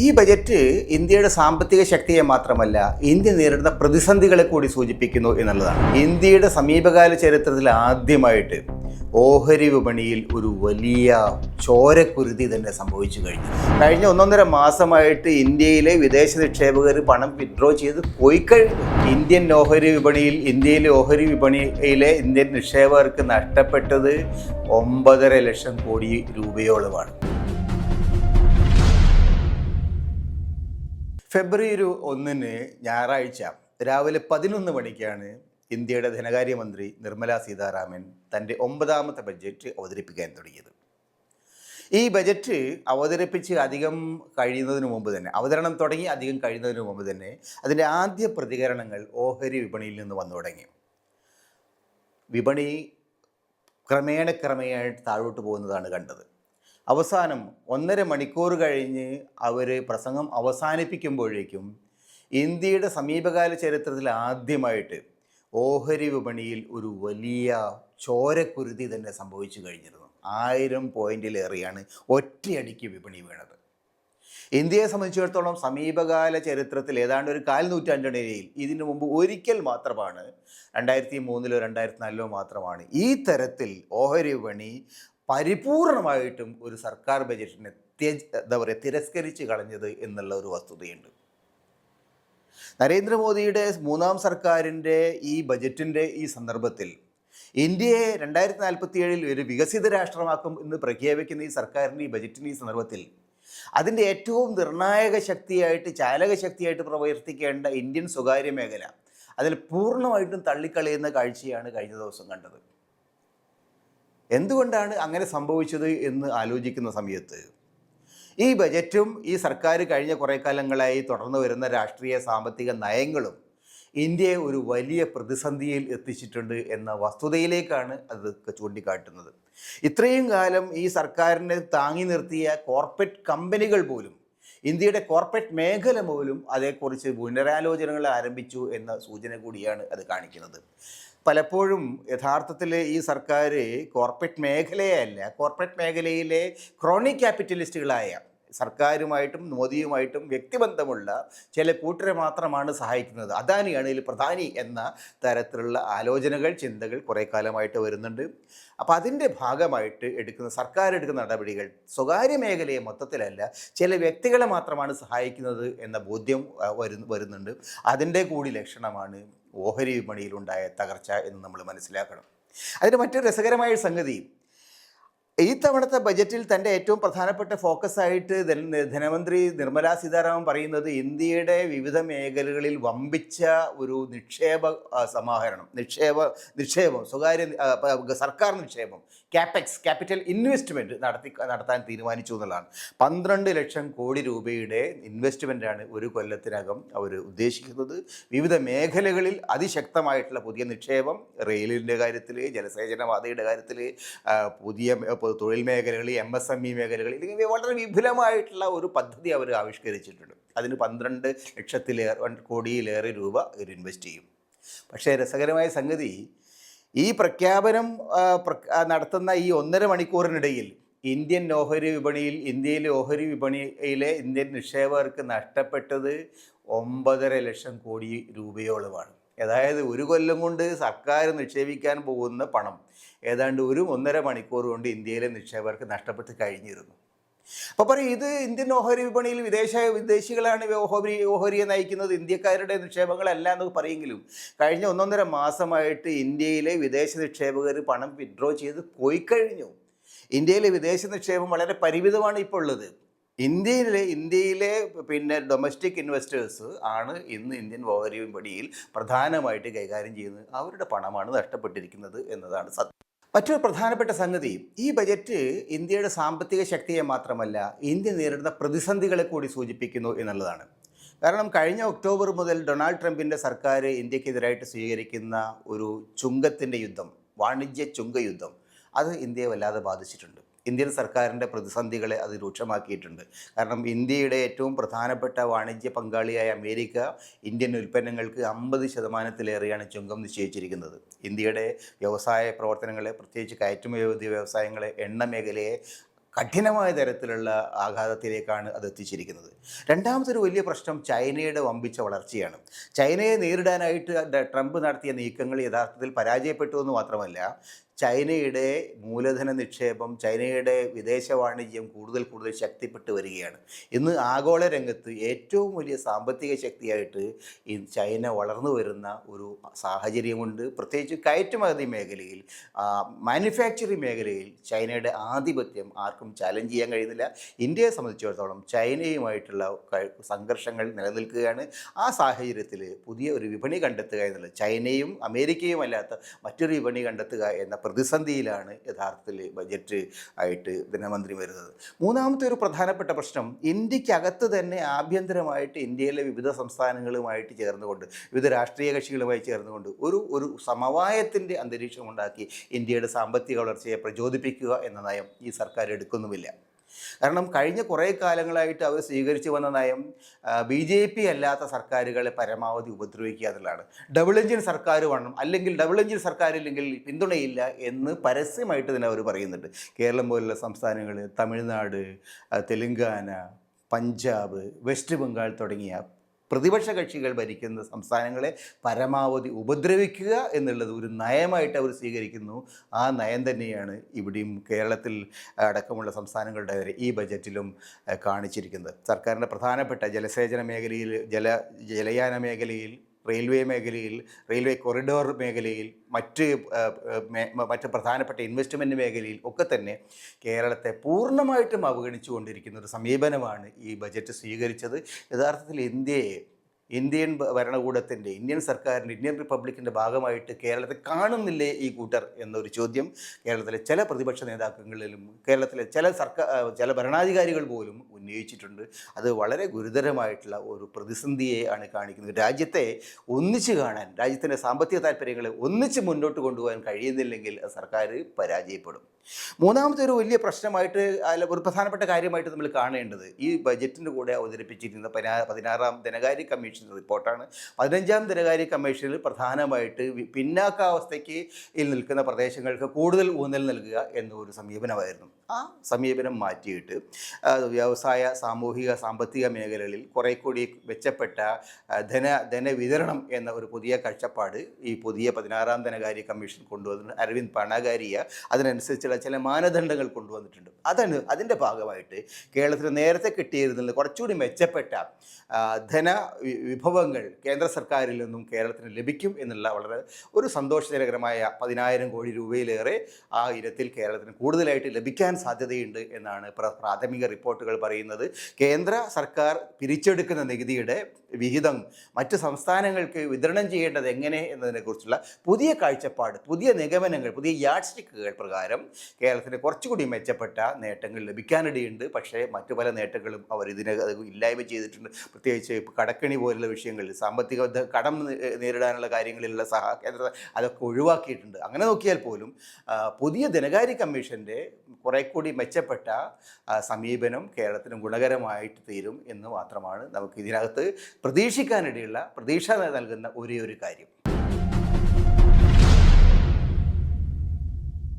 ഈ ബജറ്റ് ഇന്ത്യയുടെ സാമ്പത്തിക ശക്തിയെ മാത്രമല്ല ഇന്ത്യ നേരിടുന്ന പ്രതിസന്ധികളെ കൂടി സൂചിപ്പിക്കുന്നു എന്നുള്ളതാണ്. ഇന്ത്യയുടെ സമീപകാല ചരിത്രത്തിൽ ആദ്യമായിട്ട് ഓഹരി വിപണിയിൽ ഒരു വലിയ ചോരക്കുരുതി തന്നെ സംഭവിച്ചു കഴിഞ്ഞു. കഴിഞ്ഞ ഒന്നൊന്നര മാസമായിട്ട് ഇന്ത്യയിലെ വിദേശ നിക്ഷേപകർ പണം വിഡ്രോ ചെയ്ത് പോയി കഴിഞ്ഞു ഇന്ത്യൻ ഓഹരി വിപണിയിൽ ഇന്ത്യയിലെ ഓഹരി വിപണിയിലെ ഇന്ത്യൻ നിക്ഷേപകർക്ക് നഷ്ടപ്പെട്ടത് ഒമ്പതര ലക്ഷം കോടി രൂപയോളമാണ്. ഫെബ്രുവരി ഒന്നിന് ഞായറാഴ്ച രാവിലെ പതിനൊന്ന് മണിക്കാണ് ഇന്ത്യയുടെ ധനകാര്യമന്ത്രി നിർമ്മല സീതാരാമൻ തന്റെ ഒമ്പതാമത്തെ ബഡ്ജറ്റ് അവതരിപ്പിക്കാൻ തുടങ്ങിയത്. ഈ ബജറ്റ് അവതരിപ്പിച്ച് അധികം കഴിയുന്നതിന് മുമ്പ് തന്നെ അവതരണം തുടങ്ങി അധികം കഴിയുന്നതിന് മുമ്പ് തന്നെ അതിന്റെ ആദ്യ പ്രതികരണങ്ങൾ ഓഹരി വിപണിയിൽ നിന്ന് വന്നു തുടങ്ങി. വിപണി ക്രമേണ ക്രമേണ താഴോട്ട് പോകുന്നതാണ് കണ്ടത്. അവസാനം ഒന്നര മണിക്കൂർ കഴിഞ്ഞ് അവർ പ്രസംഗം അവസാനിപ്പിക്കുമ്പോഴേക്കും ഇന്ത്യയുടെ സമീപകാല ചരിത്രത്തിൽ ആദ്യമായിട്ട് ഓഹരി വിപണിയിൽ ഒരു വലിയ ചോരക്കുരുതി തന്നെ സംഭവിച്ചു കഴിഞ്ഞിരുന്നു. ആയിരം പോയിന്റിലേറെയാണ് ഒറ്റയടിക്ക് വിപണി വീണത്. ഇന്ത്യയെ സംബന്ധിച്ചിടത്തോളം സമീപകാല ചരിത്രത്തിൽ ഏതാണ്ട് ഒരു കാൽ നൂറ്റാണ്ടിനിടയിൽ ഇതിനു മുമ്പ് ഒരിക്കൽ മാത്രമാണ് രണ്ടായിരത്തി മൂന്നിലോ രണ്ടായിരത്തി നാലിലോ മാത്രമാണ് ഈ തരത്തിൽ ഓഹരി വിപണി പരിപൂർണമായിട്ടും ഒരു സർക്കാർ ബജറ്റിനെ ത്യജ് എന്താ പറയുക തിരസ്കരിച്ച് കളഞ്ഞത് എന്നുള്ള ഒരു വസ്തുതയുണ്ട്. നരേന്ദ്രമോദിയുടെ മൂന്നാം സർക്കാരിന്റെ ഈ ബജറ്റിന്റെ ഈ സന്ദർഭത്തിൽ ഇന്ത്യയെ രണ്ടായിരത്തി നാൽപ്പത്തി ഏഴിൽ ഒരു വികസിത രാഷ്ട്രമാക്കും എന്ന് പ്രഖ്യാപിക്കുന്ന ഈ സർക്കാരിന്റെ ഈ ബജറ്റിന്റെ ഈ സന്ദർഭത്തിൽ അതിന്റെ ഏറ്റവും നിർണായക ശക്തിയായിട്ട് ചാലക ശക്തിയായിട്ട് പ്രവർത്തിക്കേണ്ട ഇന്ത്യൻ സ്വകാര്യ മേഖല അതിൽ പൂർണമായിട്ടും തള്ളിക്കളയുന്ന കാഴ്ചയാണ് കഴിഞ്ഞ ദിവസം കണ്ടത്. എന്തുകൊണ്ടാണ് അങ്ങനെ സംഭവിച്ചത് എന്ന് ആലോചിക്കുന്ന സമയത്ത്? ഈ ബജറ്റും ഈ സർക്കാർ കഴിഞ്ഞ കുറേ കാലങ്ങളായി തുടർന്നു വരുന്ന രാഷ്ട്രീയ സാമ്പത്തിക നയങ്ങളും ഇന്ത്യയെ ഒരു വലിയ പ്രതിസന്ധിയിൽ എത്തിച്ചിട്ടുണ്ട് എന്ന വസ്തുതയിലേക്കാണ് അത് ചൂണ്ടിക്കാട്ടുന്നത്. ഇത്രയും കാലം ഈ സർക്കാരിനെ താങ്ങി നിർത്തിയ കോർപ്പറേറ്റ് കമ്പനികൾ പോലും ഇന്ത്യയുടെ കോർപ്പറേറ്റ് മേഖല പോലും അതേക്കുറിച്ച് പുനരാലോചനകൾ ആരംഭിച്ചു എന്ന സൂചന കൂടിയാണ് അത് കാണിക്കുന്നത്. പലപ്പോഴും യഥാർത്ഥത്തിൽ ഈ സർക്കാർ കോർപ്പറേറ്റ് മേഖലയല്ല. കോർപ്പറേറ്റ് മേഖലയിലെ ക്രോണിക് ക്യാപിറ്റലിസ്റ്റുകളായ സർക്കാരുമായിട്ടും മോദിയുമായിട്ടും വ്യക്തിബന്ധമുള്ള ചില കൂട്ടരെ മാത്രമാണ് സഹായിക്കുന്നത്. അദാനിയാണ് ഇതിൽ പ്രധാനി എന്ന തരത്തിലുള്ള ആലോചനകൾ ചിന്തകൾ കുറേ കാലമായിട്ട് വരുന്നുണ്ട്. അപ്പോൾ അതിന്റെ ഭാഗമായിട്ട് എടുക്കുന്ന സർക്കാർ എടുക്കുന്ന നടപടികൾ സ്വകാര്യ മേഖലയെ മൊത്തത്തിലല്ല ചില വ്യക്തികളെ മാത്രമാണ് സഹായിക്കുന്നത് എന്ന ബോധ്യം വരുന്നുണ്ട്. അതിന്റെ കൂടി ലക്ഷണമാണ് ഓഹരി വിപണിയിലുണ്ടായ തകർച്ച എന്ന് നമ്മൾ മനസ്സിലാക്കണം. അതിന് മറ്റൊരു രസകരമായ സംഗതി ഈ തവണത്തെ ബജറ്റിൽ തന്റെ ഏറ്റവും പ്രധാനപ്പെട്ട ഫോക്കസ് ആയിട്ട് ധനമന്ത്രി നിർമ്മലാ സീതാരാമൻ പറയുന്നത് ഇന്ത്യയുടെ വിവിധ മേഖലകളിൽ വമ്പിച്ച ഒരു നിക്ഷേപ സമാഹരണം. നിക്ഷേപ നിക്ഷേപം സ്വകാര്യ സർക്കാർ നിക്ഷേപം ക്യാപെക്സ് ക്യാപിറ്റൽ ഇൻവെസ്റ്റ്മെന്റ് നടത്തി നടത്താൻ തീരുമാനിച്ചു എന്നുള്ളതാണ്. പന്ത്രണ്ട് ലക്ഷം കോടി രൂപയുടെ ഇൻവെസ്റ്റ്മെന്റാണ് ഒരു കൊല്ലത്തിനകം അവർ ഉദ്ദേശിക്കുന്നത്. വിവിധ മേഖലകളിൽ അതിശക്തമായിട്ടുള്ള പുതിയ നിക്ഷേപം റെയിലിന്റെ കാര്യത്തിൽ ജലസേചന പാതയുടെ കാര്യത്തിൽ പുതിയ ഇപ്പോൾ തൊഴിൽ മേഖലകളിൽ എം എസ് എം ഇ മേഖലകളിൽ ഇതിങ്ങനെ വളരെ വിപുലമായിട്ടുള്ള ഒരു പദ്ധതി അവർ ആവിഷ്കരിച്ചിട്ടുണ്ട്. അതിന് പന്ത്രണ്ട് ലക്ഷത്തിലേറെ കോടിയിലേറെ രൂപ ഇവർ ഇൻവെസ്റ്റ് ചെയ്യും. പക്ഷേ രസകരമായ സംഗതി ഈ പ്രഖ്യാപനം നടത്തുന്ന ഈ ഒന്നര മണിക്കൂറിനിടയിൽ ഇന്ത്യൻ ഓഹരി വിപണിയിൽ ഇന്ത്യയിലെ ഓഹരി വിപണിയിലെ ഇന്ത്യൻ നിക്ഷേപകർക്ക് നഷ്ടപ്പെട്ടത് ഒമ്പതര ലക്ഷം കോടി രൂപയോളമാണ്. അതായത് ഒരു കൊല്ലം കൊണ്ട് സർക്കാർ നിക്ഷേപിക്കാൻ പോകുന്ന പണം ഏതാണ്ട് ഒരു ഒന്നര മണിക്കൂർ കൊണ്ട് ഇന്ത്യയിലെ നിക്ഷേപകർക്ക് നഷ്ടപ്പെട്ട് കഴിഞ്ഞിരുന്നു. അപ്പോൾ പറയും ഇത് ഇന്ത്യൻ ഓഹരി വിപണിയിൽ വിദേശ വിദേശികളാണ് ഓഹരി ഓഹരിയെ നയിക്കുന്നത് ഇന്ത്യക്കാരുടെ നിക്ഷേപങ്ങളല്ല എന്ന് പറയെങ്കിലും കഴിഞ്ഞ ഒന്നൊന്നര മാസമായിട്ട് ഇന്ത്യയിലെ വിദേശ നിക്ഷേപകർ പണം വിഡ്രോ ചെയ്ത് പോയി കഴിഞ്ഞു. ഇന്ത്യയിലെ വിദേശ നിക്ഷേപം വളരെ പരിമിതമാണ് ഇപ്പോൾ ഉള്ളത്. ഇന്ത്യയിലെ ഇന്ത്യയിലെ പിന്നെ ഡൊമസ്റ്റിക് ഇൻവെസ്റ്റേഴ്സ് ആണ് ഇന്ന് ഇന്ത്യൻ ഓഹരി വിപണിയിൽ പ്രധാനമായിട്ട് കൈകാര്യം ചെയ്യുന്നത്. അവരുടെ പണമാണ് നഷ്ടപ്പെട്ടിരിക്കുന്നത് എന്നതാണ് സത്യം. മറ്റൊരു പ്രധാനപ്പെട്ട സംഗതി ഈ ബജറ്റ് ഇന്ത്യയുടെ സാമ്പത്തിക ശക്തിയെ മാത്രമല്ല ഇന്ത്യ നേരിടുന്ന പ്രതിസന്ധികളെ കൂടി സൂചിപ്പിക്കുന്നു എന്നുള്ളതാണ്. കാരണം കഴിഞ്ഞ ഒക്ടോബർ മുതൽ ഡൊണാൾഡ് ട്രംപിന്റെ സർക്കാർ ഇന്ത്യക്കെതിരായിട്ട് സ്വീകരിക്കുന്ന ഒരു ചുങ്കത്തിന്റെ യുദ്ധം വാണിജ്യ ചുങ്കയുദ്ധം അത് ഇന്ത്യയെ വല്ലാതെ ബാധിച്ചിട്ടുണ്ട്. ഇന്ത്യൻ സർക്കാരിന്റെ പ്രതിസന്ധികളെ അത് രൂക്ഷമാക്കിയിട്ടുണ്ട്. കാരണം ഇന്ത്യയുടെ ഏറ്റവും പ്രധാനപ്പെട്ട വാണിജ്യ പങ്കാളിയായ അമേരിക്ക ഇന്ത്യൻ ഉൽപ്പന്നങ്ങൾക്ക് അമ്പത് ശതമാനത്തിലേറെയാണ് ചുങ്കം നിശ്ചയിച്ചിരിക്കുന്നത്. ഇന്ത്യയുടെ വ്യവസായ പ്രവർത്തനങ്ങളെ പ്രത്യേകിച്ച് കയറ്റുമതി വ്യവസായങ്ങളെ എണ്ണ മേഖലയെ കഠിനമായ തരത്തിലുള്ള ആഘാതത്തിലേക്കാണ് അത് എത്തിച്ചിരിക്കുന്നത്. രണ്ടാമതൊരു വലിയ പ്രശ്നം ചൈനയുടെ വമ്പിച്ച വളർച്ചയാണ്. ചൈനയെ നേരിടാനായിട്ട് ട്രംപ് നടത്തിയ നീക്കങ്ങൾ യഥാർത്ഥത്തിൽ പരാജയപ്പെട്ടു എന്ന് മാത്രമല്ല ചൈനയുടെ മൂലധന നിക്ഷേപം ചൈനയുടെ വിദേശ വാണിജ്യം കൂടുതൽ കൂടുതൽ ശക്തിപ്പെട്ടു വരികയാണ്. ഇന്ന് ആഗോള രംഗത്ത് ഏറ്റവും വലിയ സാമ്പത്തിക ശക്തിയായിട്ട് ഈ ചൈന വളർന്നു വരുന്ന ഒരു സാഹചര്യമുണ്ട് പ്രത്യേകിച്ച് കയറ്റുമതി മേഖലയിൽ മാനുഫാക്ചറിങ് മേഖലയിൽ ചൈനയുടെ ആധിപത്യം ആർക്കും ചാലഞ്ച് ചെയ്യാൻ കഴിയുന്നില്ല. ഇന്ത്യയെ സംബന്ധിച്ചിടത്തോളം ചൈനയുമായിട്ടുള്ള സംഘർഷങ്ങൾ നിലനിൽക്കുകയാണ്. ആ സാഹചര്യത്തിൽ പുതിയ ഒരു വിപണി കണ്ടെത്തുക എന്നുള്ളത് ചൈനയും അമേരിക്കയും അല്ലാത്ത മറ്റൊരു വിപണി കണ്ടെത്തുക എന്ന പ്രതിസന്ധിയിലാണ് യഥാർത്ഥത്തിൽ ബജറ്റ് ആയിട്ട് ധനമന്ത്രി വരുന്നത്. മൂന്നാമത്തെ ഒരു പ്രധാനപ്പെട്ട പ്രശ്നം ഇന്ത്യക്കകത്ത് തന്നെ ആഭ്യന്തരമായിട്ട് ഇന്ത്യയിലെ വിവിധ സംസ്ഥാനങ്ങളുമായിട്ട് ചേർന്നുകൊണ്ട് വിവിധ രാഷ്ട്രീയ കക്ഷികളുമായി ചേർന്നുകൊണ്ട് ഒരു ഒരു സമവായത്തിന്റെ അന്തരീക്ഷം ഉണ്ടാക്കി ഇന്ത്യയുടെ സാമ്പത്തിക വളർച്ചയെ പ്രചോദിപ്പിക്കുക എന്ന നയം ഈ സർക്കാർ എടുക്കുന്നുമില്ല. കാരണം കഴിഞ്ഞ കുറേ കാലങ്ങളായിട്ട് അവർ സ്വീകരിച്ചു വന്ന നയം ബി ജെ പി അല്ലാത്ത സർക്കാരുകളെ പരമാവധി ഉപദ്രവിക്കുക എന്നുള്ളതാണ്. ഡബിൾ എഞ്ചിൻ സർക്കാർ വേണം അല്ലെങ്കിൽ ഡബിൾ എഞ്ചിൻ സർക്കാരില്ലെങ്കിൽ പിന്തുണയില്ല എന്ന് പരസ്യമായിട്ട് തന്നെ അവർ പറയുന്നുണ്ട്. കേരളം പോലുള്ള സംസ്ഥാനങ്ങൾ തമിഴ്നാട് തെലുങ്കാന പഞ്ചാബ് വെസ്റ്റ് ബംഗാൾ തുടങ്ങിയ പ്രതിപക്ഷ കക്ഷികൾ ഭരിക്കുന്ന സംസ്ഥാനങ്ങളെ പരമാവധി ഉപദ്രവിക്കുക എന്നുള്ളത് ഒരു നയമായിട്ട് അവർ സ്വീകരിക്കുന്നു. ആ നയം തന്നെയാണ് ഇവിടെയും കേരളത്തിൽ അടക്കമുള്ള സംസ്ഥാനങ്ങളുടെ വരെ ഈ ബജറ്റിലും കാണിച്ചിരിക്കുന്നത്. സർക്കാരിന്റെ പ്രധാനപ്പെട്ട ജലസേചന മേഖലയിൽ ജല ജലയാന മേഖലയിൽ റെയിൽവേ മേഖലയിൽ റെയിൽവേ കൊറിഡോർ മേഖലയിൽ മറ്റ് മറ്റ് പ്രധാനപ്പെട്ട ഇൻവെസ്റ്റ്മെന്റ് മേഖലയിൽ ഒക്കെ തന്നെ കേരളത്തെ പൂർണമായിട്ടും അവഗണിച്ചുകൊണ്ടിരിക്കുന്ന ഒരു സമീപനമാണ് ഈ ബജറ്റ് സ്വീകരിച്ചത്. യഥാർത്ഥത്തിൽ ഇന്ത്യയെ ഇന്ത്യൻ ഭരണകൂടത്തിന്റെ ഇന്ത്യൻ സർക്കാരിന്റെ ഇന്ത്യൻ റിപ്പബ്ലിക്കിന്റെ ഭാഗമായിട്ട് കേരളത്തെ കാണുന്നില്ലേ ഈ കൂട്ടർ എന്നൊരു ചോദ്യം കേരളത്തിലെ ചില പ്രതിപക്ഷ നേതാക്കളിലും കേരളത്തിലെ ചില സർക്കാർ ചില ഭരണാധികാരികൾ പോലും ഉന്നയിച്ചിട്ടുണ്ട്. അത് വളരെ ഗുരുതരമായിട്ടുള്ള ഒരു പ്രതിസന്ധിയെ ആണ് കാണിക്കുന്നത്. രാജ്യത്തെ ഒന്നിച്ച് കാണാൻ രാജ്യത്തിന്റെ സാമ്പത്തിക താല്പര്യങ്ങളെ ഒന്നിച്ച് മുന്നോട്ട് കൊണ്ടുപോകാൻ കഴിയുന്നില്ലെങ്കിൽ സർക്കാർ പരാജയപ്പെടും. മൂന്നാമത്തെ ഒരു വലിയ പ്രശ്നമായിട്ട് അല്ല ഒരു പ്രധാനപ്പെട്ട കാര്യമായിട്ട് നമ്മൾ കാണേണ്ടത് ഈ ബജറ്റിന്റെ കൂടെ അവതരിപ്പിച്ചിരിക്കുന്ന പതിനാ പതിനാറാം ധനകാര്യ കമ്മീഷൻ റിപ്പോർട്ടാണ് പതിനഞ്ചാം ധനകാര്യ കമ്മീഷനിൽ പ്രധാനമായിട്ട് പിന്നാക്കാവസ്ഥയ്ക്ക് നിൽക്കുന്ന പ്രദേശങ്ങൾക്ക് കൂടുതൽ ഊന്നൽ നൽകുക എന്നൊരു സമീപനമായിരുന്നു. ആ സമീപനം മാറ്റിയിട്ട് വ്യവസായ സാമൂഹിക സാമ്പത്തിക മേഖലകളിൽ കുറെ കൂടി മെച്ചപ്പെട്ട ധന ധനവിതരണം എന്ന ഒരു പുതിയ കാഴ്ചപ്പാട് ഈ പുതിയ പതിനാറാം ധനകാര്യ കമ്മീഷൻ കൊണ്ടുവന്നിട്ടുണ്ട്. അരവിന്ദ് പണകാരിയ അതിനനുസരിച്ചുള്ള ചില മാനദണ്ഡങ്ങൾ കൊണ്ടുവന്നിട്ടുണ്ട്. അതാണ് അതിന്റെ ഭാഗമായിട്ട് കേരളത്തിന് നേരത്തെ കിട്ടിയിരുന്നതിൽ കുറച്ചുകൂടി മെച്ചപ്പെട്ട ധന വിഭവങ്ങൾ കേന്ദ്ര സർക്കാരിൽ നിന്നും കേരളത്തിന് ലഭിക്കും എന്നുള്ള വളരെ ഒരു സന്തോഷജനകരമായ പതിനായിരം കോടി രൂപയിലേറെ ആ ഇനത്തിൽ കേരളത്തിന് കൂടുതലായിട്ട് ലഭിക്കാൻ സാധ്യതയുണ്ട് എന്നാണ് പ്രാഥമിക റിപ്പോർട്ടുകൾ പറയുന്നത്. കേന്ദ്ര സർക്കാർ പിരിച്ചെടുക്കുന്ന നികുതിയുടെ വിഹിതം മറ്റ് സംസ്ഥാനങ്ങൾക്ക് വിതരണം ചെയ്യേണ്ടത് എങ്ങനെ എന്നതിനെക്കുറിച്ചുള്ള പുതിയ കാഴ്ചപ്പാട് പുതിയ നിഗമനങ്ങൾ പുതിയ യാഡ് സ്റ്റിക്കുകൾ പ്രകാരം കേരളത്തിന് കുറച്ചുകൂടി മെച്ചപ്പെട്ട നേട്ടങ്ങൾ ലഭിക്കാനിടയുണ്ട്. പക്ഷേ മറ്റു പല നേട്ടങ്ങളും അവർ ഇതിനെ ഇല്ലായ്മ ചെയ്തിട്ടുണ്ട്. പ്രത്യേകിച്ച് കടക്കണി പോലുള്ള വിഷയങ്ങളിൽ സാമ്പത്തിക കടം നേരിടാനുള്ള കാര്യങ്ങളിലുള്ള സഹ കേന്ദ്ര അതൊക്കെ ഒഴിവാക്കിയിട്ടുണ്ട്. അങ്ങനെ നോക്കിയാൽ പോലും പുതിയ ധനകാര്യ കമ്മീഷന്റെ കുറെ കൂടി മെച്ചപ്പെട്ട സമീപനം കേരളത്തിന് ഗുണകരമായിട്ട് തീരും എന്ന് മാത്രമാണ് നമുക്ക് ഇതിനകത്ത് പ്രതീക്ഷിക്കാനിടയുള്ള പ്രതീക്ഷ നൽകുന്ന ഒരേ ഒരു കാര്യം.